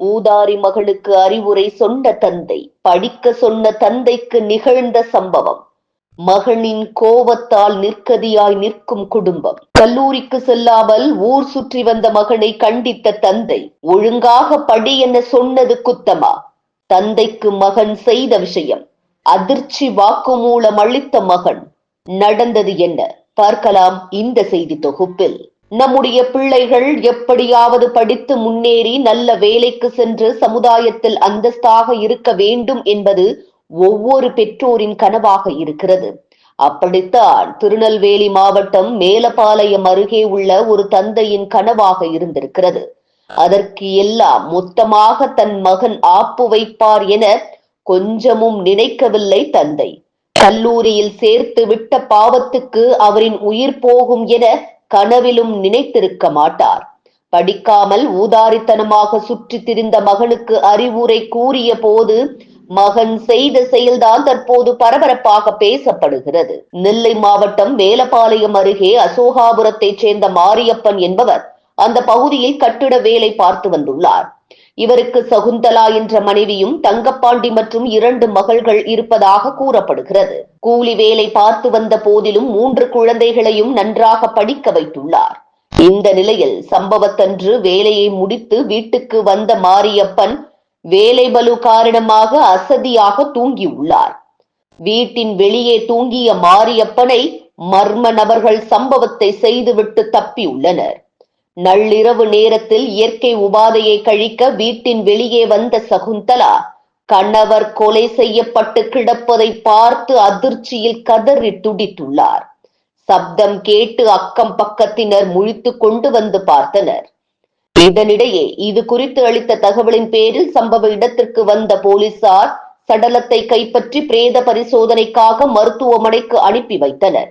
ஊதாரி மகளுக்கு அறிவுரை சொன்ன தந்தை படிக்க சொன்ன தந்தைக்கு நிகழ்ந்த சம்பவம். மகனின் கோபத்தால் நிற்கதியாய் நிற்கும் குடும்பம். கல்லூரிக்கு செல்லாமல் ஊர் சுற்றி வந்த மகனை கண்டித்த தந்தை ஒழுங்காக படி என சொன்னது குத்தமா? தந்தைக்கு மகன் செய்த விஷயம் அதிர்ச்சி வாக்குமூலம் அளித்த மகன். நடந்தது என்ன? பார்க்கலாம் இந்த செய்தி தொகுப்பில். நம்முடைய பிள்ளைகள் எப்படியாவது படித்து முன்னேறி நல்ல வேலைக்கு சென்று சமுதாயத்தில் அந்தஸ்தாக இருக்க வேண்டும் என்பது ஒவ்வொரு பெற்றோரின் கனவாக இருக்கிறது. அப்படித்தான் திருநெல்வேலி மாவட்டம் மேலப்பாளையம் அருகே உள்ள ஒரு தந்தையின் கனவாக இருந்திருக்கிறது. அதற்கு எல்லாம் மொத்தமாக தன் மகன் ஆப்பு வைப்பார் என கொஞ்சமும் நினைக்கவில்லை தந்தை. கல்லூரியில் சேர்த்து விட்ட பாவத்துக்கு அவரின் உயிர் போகும் என கனவிலும் நினைத்திருக்க மாட்டார். படிக்காமல் ஊதாரித்தனமாக சுற்றி திரிந்த மகனுக்கு அறிவுரை கூறிய போது மகன் செய்த செயல்தான் தற்போது பரபரப்பாக பேசப்படுகிறது. நெல்லை மாவட்டம் வேலபாளையம் அருகே அசோகாபுரத்தைச் சேர்ந்த மாரியப்பன் என்பவர் அந்த பகுதியில் கட்டிட வேலை பார்த்து வந்துள்ளார். இவருக்கு சகுந்தலா என்ற மனைவியும் தங்கப்பாண்டி மற்றும் இரண்டு மகள்கள் இருப்பதாக கூறப்படுகிறது. கூலி வேலை பார்த்து வந்த போதிலும் மூன்று குழந்தைகளையும் நன்றாக படிக்க வைத்துள்ளார். இந்த நிலையில் சம்பவத்தன்று வேலையை முடித்து வீட்டுக்கு வந்த மாரியப்பன் வேலை பலு காரணமாக அசதியாக தூங்கியுள்ளார். வீட்டின் வெளியே தூங்கிய மாரியப்பனை மர்ம நபர்கள் சம்பவத்தை செய்துவிட்டு தப்பியுள்ளனர். நள்ளிரவு நேரத்தில் இயற்கை உபாதையை கழிக்க வீட்டின் வெளியே வந்த சகுந்தலா கணவர் கொலை செய்யப்பட்டு கிடப்பதை பார்த்து அதிர்ச்சியில் கதறி துடித்துள்ளார். சப்தம் கேட்டு அக்கம் பக்கத்தினர் முழித்து கொண்டு வந்து பார்த்தனர். இதனிடையே இது குறித்து அளித்த தகவலின் பேரில் சம்பவ இடத்திற்கு வந்த போலீசார் சடலத்தை கைப்பற்றி பிரேத பரிசோதனைக்காக மருத்துவமனைக்கு அனுப்பி வைத்தனர்.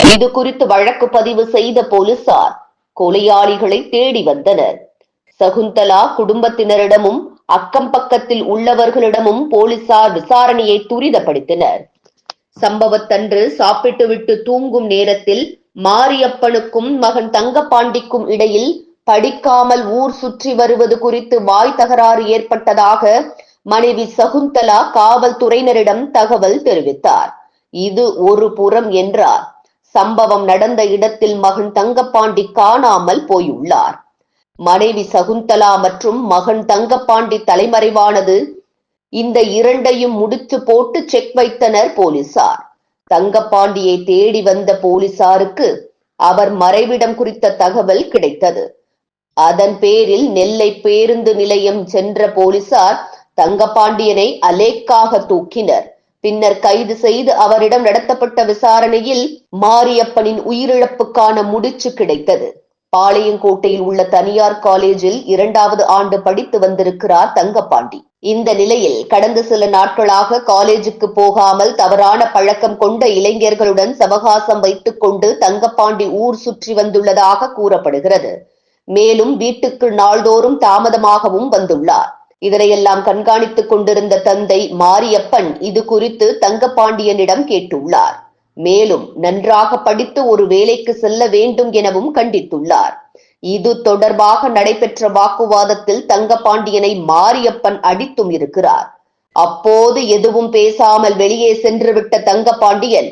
இது குறித்து வழக்கு பதிவு செய்த போலீசார் கொலையாளிகளை தேடி வந்தனர். சகுந்தலா குடும்பத்தினரிடமும் அக்கம் பக்கத்தில் உள்ளவர்களிடமும் போலீசார் விசாரணையை துரிதப்படுத்தினர். சம்பவத்தன்று சாப்பிட்டுவிட்டு தூங்கும் நேரத்தில் மாரியப்பனுக்கும் மகன் தங்கப்பாண்டிக்கும் இடையில் படிக்காமல் ஊர் சுற்றி வருவது குறித்து வாய் தகராறு ஏற்பட்டதாக மனைவி சகுந்தலா காவல்துறையினரிடம் தகவல் தெரிவித்தார். இது ஒரு புறம் என்றார். சம்பவம் நடந்த இடத்தில் மகன் தங்கப்பாண்டி காணாமல் போயுள்ளார். மனைவி சகுந்தலா மற்றும் மகன் தங்கப்பாண்டி தலைமறைவானது இந்த இரண்டையும் முடிச்சு போட்டு செக் வைத்தனர் போலீசார். தங்கப்பாண்டியை தேடி வந்த போலீசாருக்கு அவர் மறைவிடம் குறித்த தகவல் கிடைத்தது. அதன் பேரில் நெல்லை பேருந்து நிலையம் சென்ற போலீசார் தங்கப்பாண்டியனை அலேக்காக தூக்கினர். பின்னர் கைது செய்து அவரிடம் நடத்தப்பட்ட விசாரணையில் மாரியப்பனின் உயிரிழப்புக்கான முடிச்சு கிடைத்தது. பாளையங்கோட்டையில் உள்ள தனியார் காலேஜில் இரண்டாவது ஆண்டு படித்து வந்திருக்கிறார் தங்கப்பாண்டி. இந்த நிலையில் கடந்த சில நாட்களாக காலேஜுக்கு போகாமல் தவறான பழக்கம் கொண்ட இளைஞர்களுடன் சவகாசம் வைத்துக் கொண்டு தங்கப்பாண்டி ஊர் சுற்றி வந்துள்ளதாக கூறப்படுகிறது. மேலும் வீட்டுக்கு நாள்தோறும் தாமதமாகவும் வந்துள்ளார். இதனையெல்லாம் கண்காணித்துக் கொண்டிருந்த தந்தை மாரியப்பன் இது குறித்து தங்கப்பாண்டியனிடம் கேட்டுள்ளார். மேலும் நன்றாக படித்து ஒரு வேலைக்கு செல்ல வேண்டும் எனவும் கண்டித்துள்ளார். இது தொடர்பாக நடைபெற்ற வாக்குவாதத்தில் தங்கப்பாண்டியனை மாரியப்பன் அடித்தும் இருக்கிறார். அப்போது எதுவும் பேசாமல் வெளியே சென்றுவிட்ட தங்கப்பாண்டியன்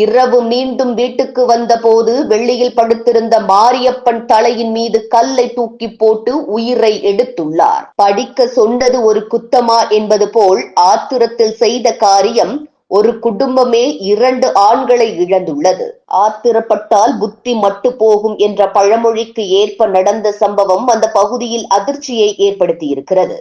இரவு மீண்டும் வீட்டுக்கு வந்தபோது வெள்ளியில் படுத்திருந்த மாரியப்பன் தலையின் மீது கல்லை தூக்கி போட்டு உயிரை எடுத்துள்ளார். படிக்க சொன்னது ஒரு குத்தமா என்பது போல் ஆத்திரத்தில் செய்த காரியம் ஒரு குடும்பமே இரண்டு ஆண்களை இழந்துள்ளது. ஆத்திரப்பட்டால் புத்தி மட்டு போகும் என்ற பழமொழிக்கு ஏற்ப நடந்த சம்பவம் அந்த பகுதியில் அதிர்ச்சியை ஏற்படுத்தியிருக்கிறது.